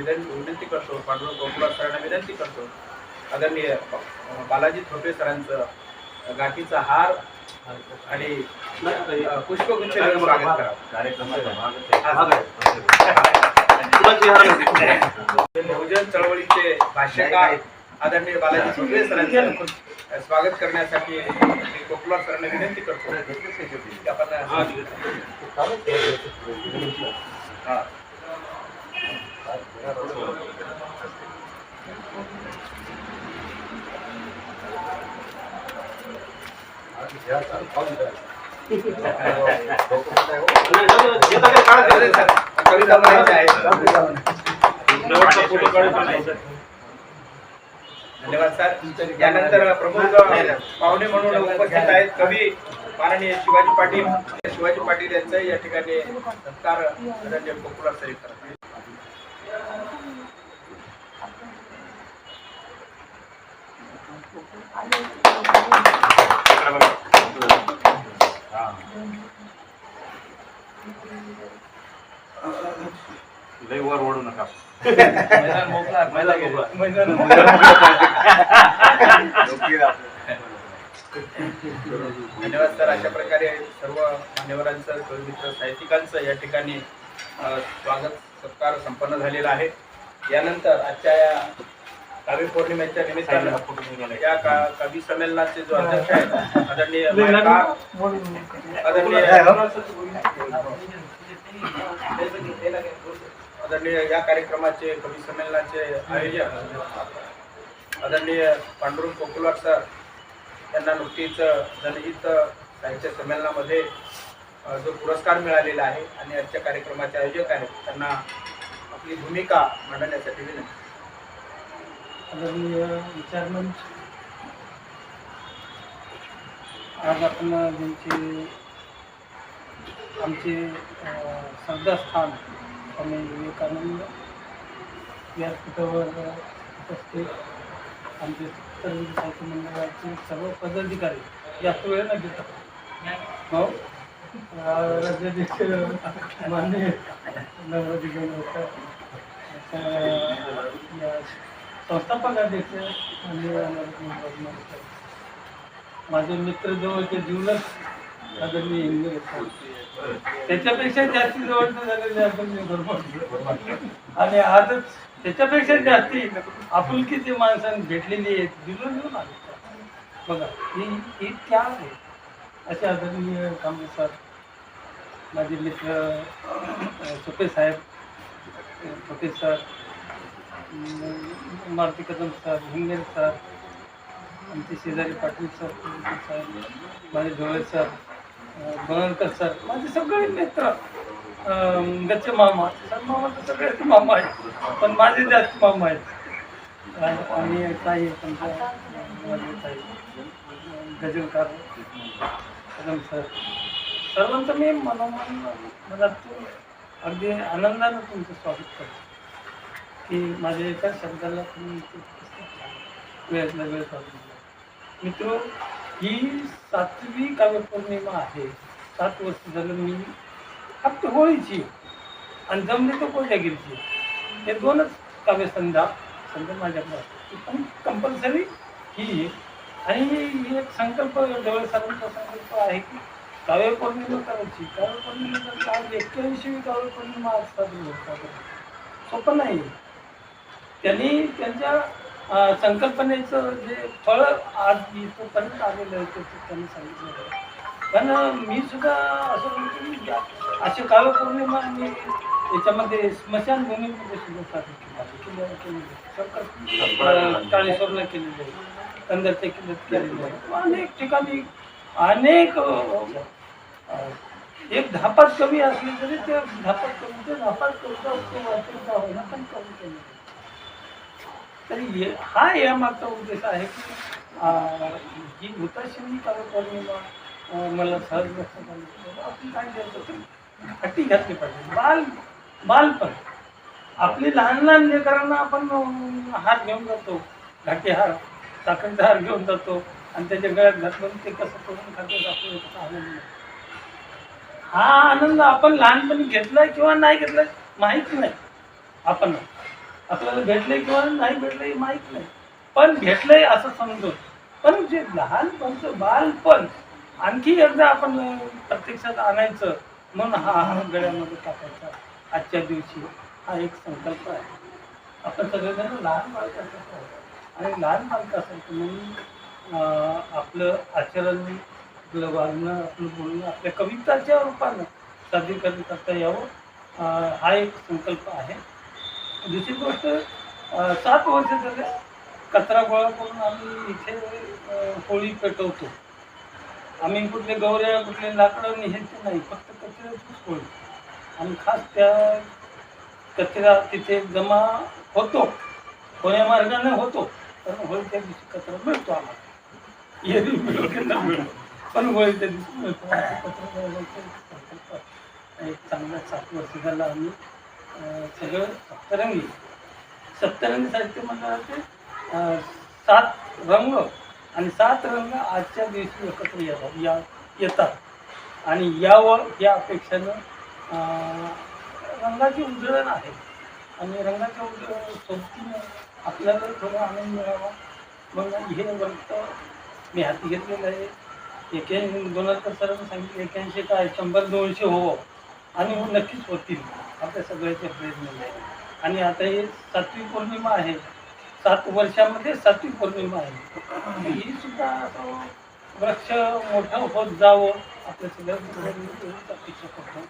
विनंती करतो पांडुरंग गोकुळा सरांना विनंती करतो. आदरणीय बालाजी थोपे सरांचं गाठीचा हार आणि पुष्पगुच्छ स्वागत करा. बहुजन चळवळीचे भाष्यकार आदरणीय बालाजी थोपे सरांचं स्वागत करण्यासाठी मी सरांना विनंती करतो. आपण हा. चालेल सर. कविता म्हणायची आहे धन्यवाद सर. यानंतर प्रमुख पाहुणे म्हणून उपस्थित आहेत कवी माननीय शिवाजी पाटील. शिवाजी पाटील यांचा या ठिकाणी सत्कार आदरणीय गोकुळा सर लय वर ओढू नका. मैदान मोकळा आहे, मैदान मोकळा. आहे. मैदान धन्यवाद सर. अशा प्रकारे सर्व मान्यवरांचं कविमित्र साहित्यिकांचं या ठिकाणी अ, स्वागत सत्कार संपन्न झालेला आहे. यानंतर आजच्या या काव्य पौर्णिमेच्या निमित्तानं या का- कवी संमेलनाचे जो अध्यक्ष आहेत आदरणीय मायकार, आदरणीय आदरणीय या कार्यक्रमाचे कवी संमेलनाचे आयोजक आदरणीय पांडुरंग कोकुलवार सर यांना नुकतीच जनहित साहित्य संमेलनामध्ये जो पुरस्कार मिळालेला आहे आणि आजच्या कार्यक्रमाचे आयोजक आहेत त्यांना आपली भूमिका मांडण्यासाठी विनंती. आदरणीय विचारमंच आज आपण ज्यांची आमचे श्रद्धास्थान स्वामी विवेकानंद व्यासपीठावर उपस्थित आमचे सर्व साहित्य मंडळाचे सर्व पदाधिकारी जास्त वेळ न घेतात हो? राज्याध्यक्ष मान्य नवराधिकारी होता संस्थापक अध्यक्ष माझे मित्र जवळच्या जीवनच आदरणीय इंग्रज आहेत. त्याच्यापेक्षा जास्ती जवळचं झालेले आदरणीय आणि आजच त्याच्यापेक्षा जास्ती आपुलकीची माणसांनी भेटलेली आहेत दिलो घेऊन आले बघा ही ही त्या आहे. असे आदरणीय कांबळे सर माझे मित्र अ, सुपे साहेब अ, sir Maruti Kadam sir Hinger sir आमचे शेजारी पाटील सर साहेब माझे ढोळे सर अं, सर माझे सगळे मित्र गच्चे मामा सर मामा तर सगळेच मामा आहेत पण माझे जास्त मामा आहेत. आणि- ताई ताई गजलकार कदम सर. सर्वांचं मी मनोमन मला अगदी आनंदानं तुमचं स्वागत करतो. की माझ्या एका शब्दाला तुम्ही वेळ वेळेतला वेळ काढून मित्र ही सातवी काव्यपौर्णिमा आहे. सात वर्ष झालं मी फक्त होळीची. आणि जमली तर कोजागिरीची हे दोनच काव्य संध्या संध्या माझ्याकडे ती पण कंपल्सरी ही आणि ही एक संकल्प डोळे संकल्प आहे की काव्यपौर्णिमा करायची. काव्य आज एक्क्याऐंशी काव्य पौर्णिमा आज साजरी होत सोपं नाही त्यांनी त्यांच्या संकल्पनेचं जे फळ आज इथपर्यंत आलेलं आहे ते त्यांनी सांगितलं आहे. पण मी सुद्धा असं म्हणतो की असे काव्य आणि मी याच्यामध्ये स्मशानभूमीमध्ये सुद्धा साजरी केली आहे. काळेश्वरला केलेली आहे कंदरच्या किल्ल्यात केलेली आहे. अनेक ठिकाणी अनेक एक धापात कमी असली तरी त्या धापात कवीचे धापात कविता ते वाचूचा होईना पण कवी केली तरी हे- हा यामागचा उद्देश आहे की अं, ही हुताशिनी काव्य मला सहज लक्षात आली आपण काय द्यायचं घाटी घातली पाहिजे. बाल बालपण. आपली लहान लहान लेकरांना आपण हार घेऊन जातो. घाटी हार साखरेचा हार घेऊन जातो. आणि त्याच्या गळ्यात घातलं ते कसं करून खातो आनंद हा आनंद आपण लहानपणी घेतलाय किंवा नाही घेतलाय माहीत नाही. आपण आपल्याला भेटलंय किंवा नाही भेटलंय हे माहीत नाही. पण भेटलंय असं समजून पण जे लहानपणचं बालपण आणखी एकदा आपण प्रत्यक्षात आणायचं म्हणून हा हा गळ्यामध्ये टाकायचा. आजच्या दिवशी हा एक संकल्प आहे. आपण सगळेजण लहान बालक आणि लहान बालक असेल म्हणून आपलं आचरण आपलं वागणं आपलं बोलणं आपल्या कविताच्या रूपानं सादरीकरण करता यावं हा एक संकल्प आहे. दुसरी गोष्ट सात वर्ष झाले कचरा गोळा करून आम्ही इथे होळी पेटवतो. आम्ही कुठले गौऱ्या कुठले लाकडं निघायचे नाही फक्त कचऱ्याचीच होळी. आणि खास त्या कचरा तिथे जमा होतो. होण्या मार्गाने होतो. कारण होळीच्या दिवशी कचरा मिळतो आम्हाला. एरवी मिळतो मिळतो पण होळी त्या दिवशी मिळतो. कचरा गोळा एक चांगला सात वर्ष झाला आम्ही सगळं सप्तरंगी. सप्तरंगी साहित्य मंडळाचे ते सात रंग आणि सात रंग आजच्या दिवशी एकत्र येतात या येतात. आणि यावं या अपेक्षेनं रंगाची उजळण आहे. आणि रंगाच्या उजळण सोबतीनं आपल्याला थोडा आनंद मिळावा. म्हणून हे व्रत मी हाती घेतलेलं आहे. एक्याऐंशी दोन हजार सरांनी सांगितलं एक्याऐंशी काय शंभर दोनशे हो. आणि हो, नक्कीच होतील. आता सगळ्याचे प्रयत्न आहे आणि आता हे सातवी पौर्णिमा आहे. सात वर्षामध्ये सातवी पौर्णिमा आहे. ही सुद्धा असं वृक्ष मोठं होत जावं आपल्या सगळ्या अपेक्षा करतो.